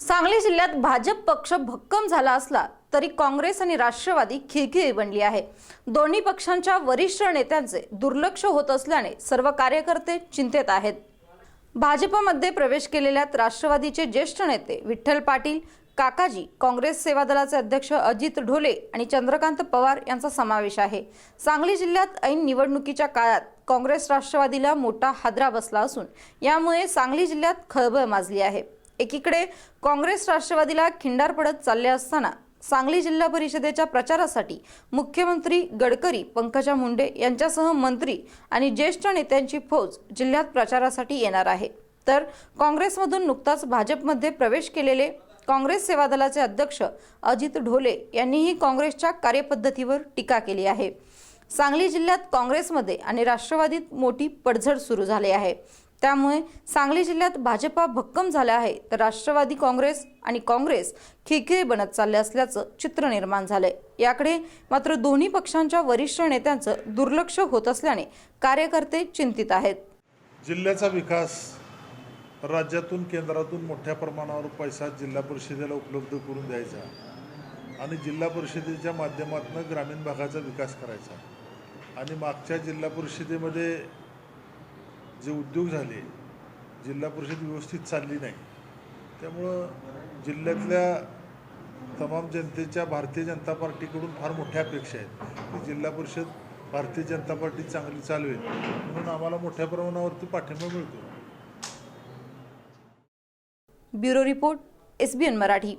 सांगली जिल्ह्यात भाजप पक्ष भक्कम झाला असला तरी काँग्रेस आणि राष्ट्रवादी खिळखिळी बनली आहे. दोन्ही पक्षांच्या वरिष्ठ नेत्यांचे दुर्लक्ष होत असल्याने सर्व कार्यकर्ते चिंतेत आहेत. भाजपमध्ये प्रवेश केलेल्यात राष्ट्रवादीचे ज्येष्ठ नेते विठ्ठल पाटील काकाजी काँग्रेस सेवा दलाचे अध्यक्ष अजित ढोले आणि चंद्रकांत पवार यांचा समावेश आहे. सांगली जिल्ह्यात ऐन निवडणुकीच्या काळात काँग्रेस राष्ट्रवादीला मोठा हादरा बसला असून यामुळे सांगली जिल्ह्यात खळबळ माजली आहे. एकीकडे काँग्रेस राष्ट्रवादीला खिंडार पडत चालले असताना सांगली जिल्हा परिषदेच्या प्रचारासाठी मुख्यमंत्री गडकरी पंकजा मुंडे यांच्यासह मंत्री आणि ज्येष्ठ नेत्यांची फौज जिल्ह्यात प्रचारासाठी येणार आहे. तर काँग्रेसमधून नुकताच भाजपमध्ये प्रवेश केलेले काँग्रेस सेवा दलाचे अध्यक्ष अजित ढोले यांनीही काँग्रेसच्या कार्यपद्धतीवर टीका केली आहे. सांगली जिल्ह्यात काँग्रेसमध्ये आणि राष्ट्रवादीत मोठी पडझड सुरू झाली आहे. त्यामुळे सांगली जिल्ह्यात भाजपा भक्कम झाल्या आहे. तर राष्ट्रवादी काँग्रेस आणि काँग्रेस खिळखिळी बनत चालले असल्याचं चित्र निर्माण झालंय. याकडे मात्र दोन्ही पक्षांच्या वरिष्ठ नेत्यांचं दुर्लक्ष होत असल्याने कार्यकर्ते चिंतित आहेत. जिल्ह्याचा विकास राज्यातून केंद्रातून मोठ्या प्रमाणावर पैसा जिल्हा परिषदेला उपलब्ध करून द्यायचा आणि जिल्हा परिषदेच्या माध्यमातून ग्रामीण भागाचा विकास करायचा. आणि मागच्या जिल्हा परिषदेमध्ये जे उद्योग झाले जिल्हा परिषद व्यवस्थित चालली नाही त्यामुळं जिल्ह्यातल्या तमाम जनतेच्या भारतीय जनता पार्टीकडून फार मोठ्या अपेक्षा आहेत की जिल्हा परिषद भारतीय जनता पार्टी चांगली चालवेल म्हणून आम्हाला मोठ्या प्रमाणावरती पाठिंबा मिळतो. Bureau report SBN Marathi.